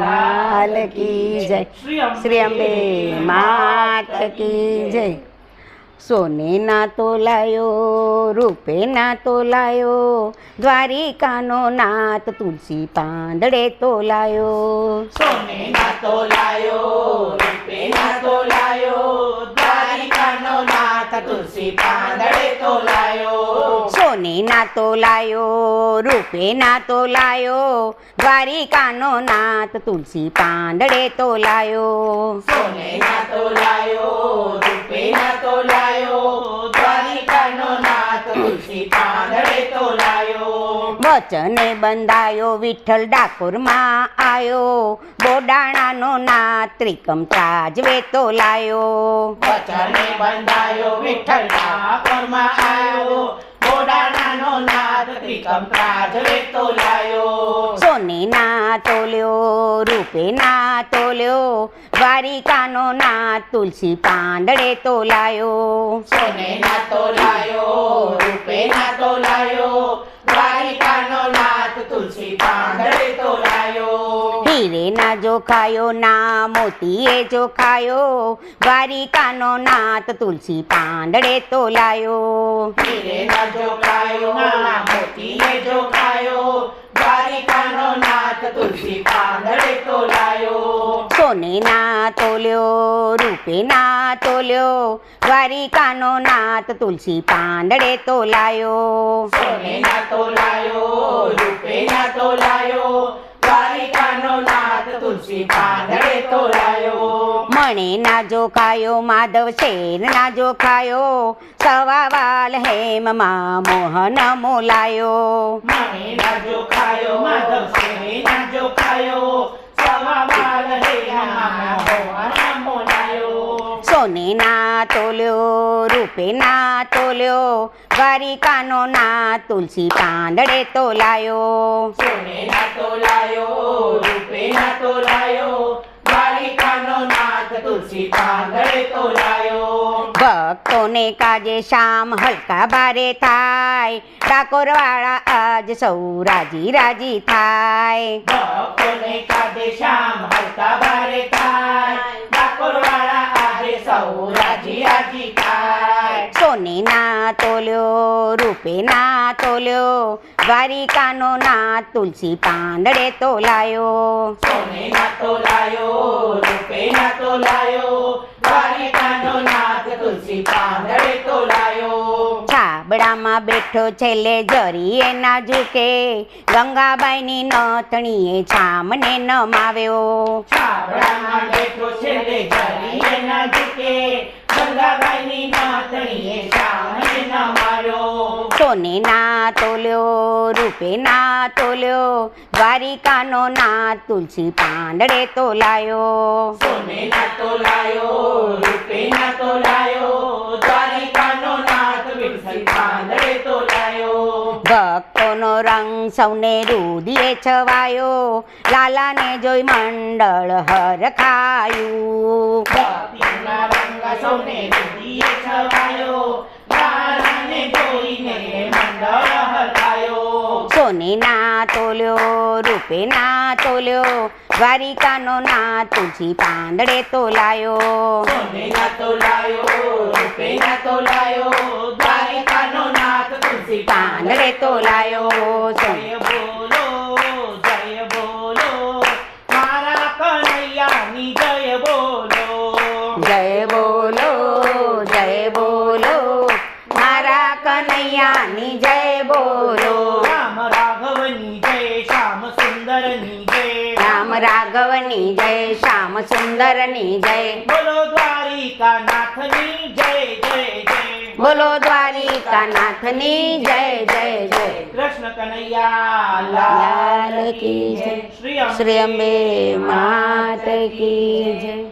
લાલ કી જય શ્રી અંબે માત કી જય સોને ના તોલાયો રૂપે ના તોલાયો દ્વારિકાનો નાથ તુલસી પાંદડે તોલાયો સોને ના તોલાયો રૂપે ના તોલાયો દ્વારિકાનો નાથ તુલસી પાંદડે તોલાયો સોને ના તોલાયો રૂપે ના તોલાયો દ્વારિકાનો નાથ તુલસી પાંદડે તોલાયો સોને ના તોલાયો રૂપે ના તોલાયો દ્વારિકાનો નાથ તુલસી પાંદડે તોલાયો વચને બંધાયો વિઠ્ઠલ ડાકોરમાં આયો. બોડાણાનો ના ત્રિકમ ચાજવે તો લાયો. વચને બંધાયો વિઠ્ઠલ ડાકોરમાં આવ્યો બોડાણાનો નાદ ત્રિકમ ત્રાજવે તોલાયો સોને ના તોલ્યો રૂપે ના તોલ્યો દ્વારિકાનો ના તુલસી પાંદડે તોલાયો. સોને ના તોલાયો રૂપે ના તોલાયો દ્વારિકાનો નાથ તુલસી પાંદડે તોલાયો હીરે ના જોખાયો ના મોતીએ જોખાયો. દ્વારિકાનો નાત તુલસી પાંદડે તોલાયો. હીરે ના જોખાયો ના મોતીએ જોખાયો. દ્વારિકાનો નાથ તુલસી પાંદડે તોલાયો. સોને ના તોલ્યો રૂપે ના તોલ્યો. દ્વારિકાનો નાથ તુલસી પાંદડે તોલાયો. સોને ના તોલાયો રૂપે ના તોલાયો. દ્વારિકાનો નાથ તુલસી પાંદડે તોલાયો. મણે ના જોખાયો માધવ શેર ના જોખાયો સવા વાલ હેમમાં મોહન મોલાયો. મણે ના જોખાયો માધવ શેર ના જોખાયો સવા બાલ હે નામા મોહના સોને ના તોલ્યો રૂપે ના તોલ્યો દ્વારિકાનો ના તુલસી પાંદડે તોલાયો. સોને ના તોલાયો રૂપે ના તોલાયો દ્વારિકાનો નાથ તુલસી પાંદડે તોલાયો. ભક્તોને કાજે શામ હલકા ભારે થાય. ડાકોર વાળા આજ સૌ રાજી રાજી થાય. ભક્તોને કાજે શામ હલકા બારે થાય. ડાકોર વાળા આજે સૌ રાજી રાજી થાય સોને ના તોલ્યો રૂપે ના તોલ્યો વારિકાનો ના તુલસી પાંદડે તોલાયો. સોની ના તોલાયો રૂપે ના તોલાયો વારિકાનો નાથ તુલસી પાંદડે છાબડામાં બેઠો છેલ્લે જરીએ ના ઝૂકે ગંગાબાઈની નથણીએ છામને નમાવ્યો. છાબડામાં બેઠો છેલ્લે જરીએ ના ઝૂકે ગંગાબાઈની નાતણીએ શ્યામને ન સોને ના તોલ્યો રૂપે ના તોલ્યો. દ્વારિકાનો ના તુલસી પાંદડે તોલાયો. સોને ના તોલાયો રૂપે ના તોલાયો. ભક્તોનો રંગ સૌને રૂધિએ છવાયો લાલાને જોઈ મંડળ હરખાયું. છવાયો લાલાને જોઈને મંડળ સોને ના તોલ્યો રૂપે ના તોલ્યો દ્વારિકાનો ના તુજી પાંદડે તોલાયો. સોને ના તોલાયો રૂપે ના તોલાયો દ્વારિકાનો નાથ તુલસી પાંદડે તોલાયો. બોલો રાઘવની જય શ્યામ સુંદરની જય. બોલો દ્વારિકા નાથની જય જય જય. બોલો દ્વારિકા નાથની જય જય જય. કૃષ્ણ કનૈયા લાલ કી જય. શ્રી અંબે માત કી જય.